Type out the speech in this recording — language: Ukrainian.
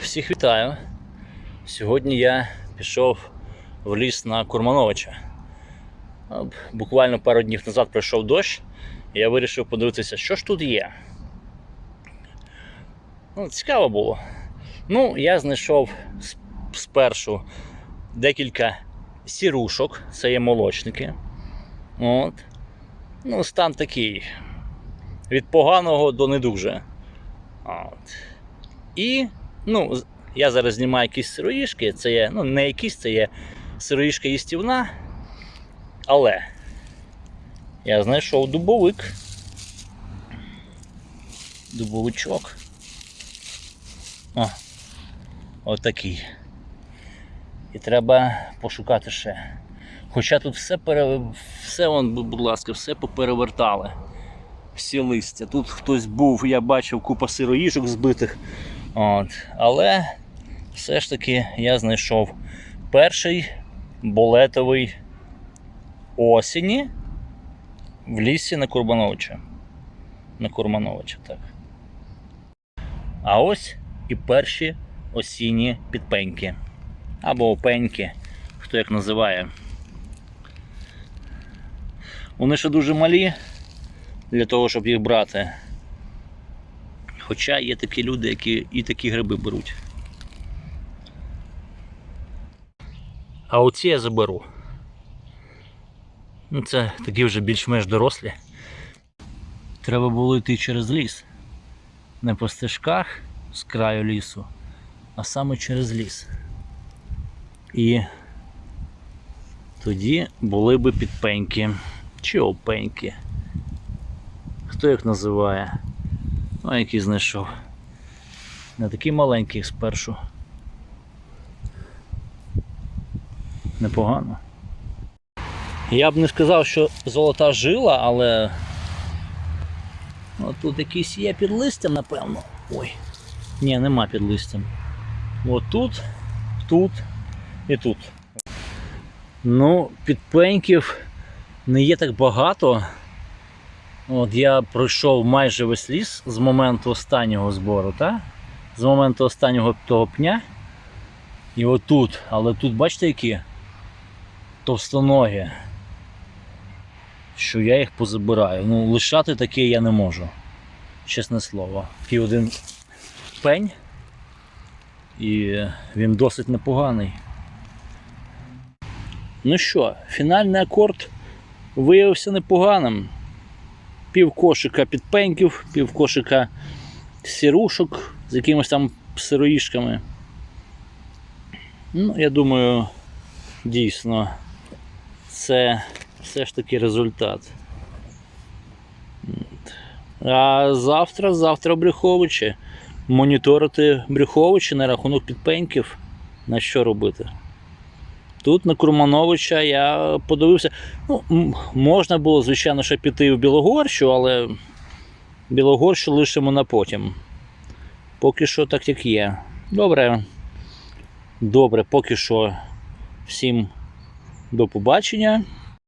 Всіх вітаю. Сьогодні я пішов в ліс на Курмановича. Буквально пару днів назад прийшов дощ, і я вирішив подивитися, що ж тут є. Ну, цікаво було. Ну, я знайшов спершу декілька сірушок, це є молочники. От. Ну, стан такий. Від поганого до не дуже. От. І, ну, я зараз знімаю якісь сироїшки, це є, ну, не якісь, це є сироїшка їстівна. Але я знайшов дубовик. Дубовичок. О, отакий. І треба пошукати ще. Хоча тут все пере... все, вон, будь ласка, все поперевертали. Всі листя. Тут хтось був, я бачив купа сироїжок збитих. От. Але все ж таки я знайшов перший болетовий осені в лісі на Курбановича. На Курмановича, так. А ось і перші осінні підпеньки. Або опеньки, хто як називає. Вони ще дуже малі для того, щоб їх брати. Хоча є такі люди, які і такі гриби беруть. А оці я заберу. Ну, це такі вже більш-менш дорослі. Треба було йти через ліс. Не по стежках з краю лісу, а саме через ліс. І тоді були би підпеньки чи опеньки. Хто їх називає? А який знайшов. Не такий маленький спершу. Непогано. Я б не сказав, що золота жила, але. От тут якийсь є під листям, напевно. Ой. Ні, нема під листям. От тут, тут і тут. Ну, підпеньків не є так багато. От я пройшов майже весь ліс з моменту останнього збору, та? з моменту останнього того пня. І отут, але тут бачите які товстоногі, що я їх позабираю. Ну, лишати таке я не можу. Чесне слово. Такий один пень. І він досить непоганий. Ну що, фінальний акорд виявився непоганим пів кошика підпеньків, пів кошика сірушок з якимись там сироїшками. Ну, я думаю, дійсно, це все ж таки результат. А завтра, завтра Брюховичі. Моніторити Брюховичі на рахунок підпеньків. На що робити? Тут на Курмановича я подивився. Ну, можна було, звичайно, ще піти в Білогорщу, але Білогорщу лишимо на потім. Поки що так як є. Добре. Добре, поки що всім до побачення.